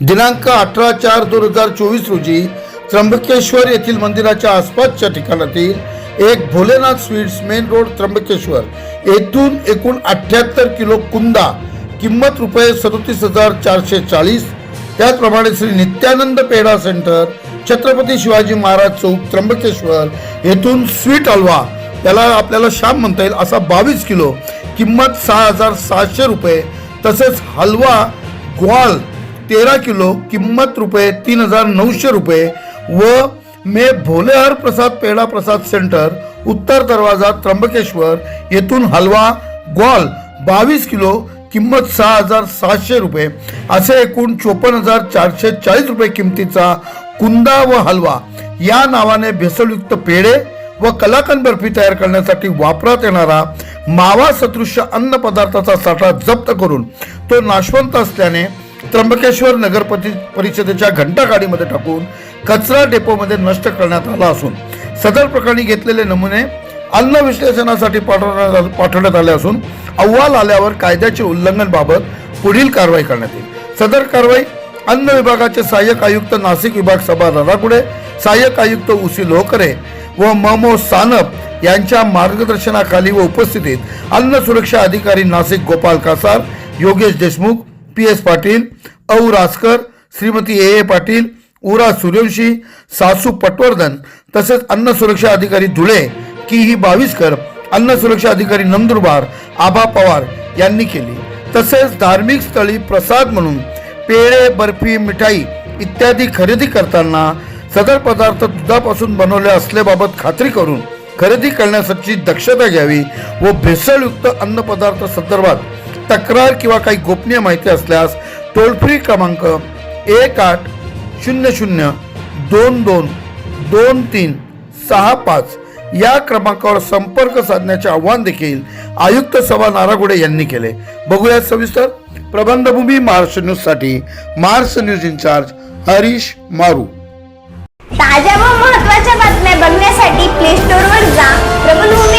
दिनांक अठरा चार दोन हजार चोवीस रोजी त्र्यंबकेश्वर येथील मंदिराच्या आसपासच्या ठिकाणातील एक Bholenath sweets main road Trimbakeshwar. येथून एकूण अठ्याहत्तर किलो कुंदा किंमत रुपये सदोतीस हजार चारशे चाळीस. त्याचप्रमाणे श्री नित्यानंद पेढा सेंटर छत्रपती शिवाजी महाराज चौक त्र्यंबकेश्वर येथून स्वीट हलवा. त्याला आपल्याला श्याम म्हणता येईल असा बावीस किलो किंमत सहा हजार सहाशे रुपये. तसेच हलवा ग्वाल तेरा किलो किंमत रुपये तीन हजार नऊशे रुपये व मे भोलेहर प्रसाद पेढा प्रसाद सेंटर उत्तर दरवाजा त्र्यंबकेश्वर येथून हलवा ग्वाल बावीस किलो किंमत सहा हजार सहाशे रुपये. असे एकूण चोपन्न हजार चारशे चाळीस रुपये किमतीचा कुंदा व हलवा. या नावाने भेसळयुक्त पेढे व कलाकंद बर्फी तयार करण्यासाठी वापरात येणारा मावा सदृश्य अन्न पदार्थाचा साठा जप्त करून तो नाशवंत असल्याने त्र्यंबकेश्वर नगर परिषदेच्या परिषदेच्या घंटागाडीमध्ये टाकून कचरा डेपोमध्ये नष्ट करण्यात आला असून सदर प्रकरणी घेतलेले नमुने अन्न विश्लेषणासाठी पाठवण्यात पाठवण्यात आले असून अहवाल आल्यावर कायद्याचे उल्लंघन पुढील कारवाई करण्यात येईल. सदर कारवाई अन्न विभागाचे सहाय्यक आयुक्त नाशिक विभाग सभा राधाकुडे सहाय्यक आयुक्त उसी लोहकरे व ममो सानप यांच्या मार्गदर्शनाखाली व उपस्थितीत अन्न सुरक्षा अधिकारी नाशिक गोपाल कासार योगेश देशमुख पी एस पाटील औ रासकर श्रीमती ए ए पाटील उरा सूर्यवंशी सासू पटवर्धन तसेच अन्न सुरक्षा अधिकारी धुळे की ही बावीसकर अन्न सुरक्षा अधिकारी नंदुरबार आबा पवार यांनी केली. तसेच धार्मिक स्थळी प्रसाद म्हणून पेढे बर्फी मिठाई इत्यादी खरेदी करताना सदर पदार्थ दुधापासून बनवले असल्याबाबत खात्री करून खरेदी करण्यासाठी दक्षता घ्यावी व भेसळयुक्त अन्न पदार्थ संदर्भात तक्रार किंवा काही गोपनीय माहिती असल्यास टोल फ्री क्रमांक एक आठ शून्य शून्य दोन दोन दोन तीन सहा पाच या क्रमांकावर संपर्क साधण्याचे आव्हान देखील आयुक्त सभा नारागुडे यांनी केले. बघूया सविस्तर. प्रबंधभूमी महाराष्ट्र न्यूजसाठी महाराष्ट्र न्यूज इन्चार्ज हरीश मारू. ताज्या व महत्त्वाच्या बातम्या बघण्यासाठी प्ले स्टोअर वर जा. प्रबलभूमी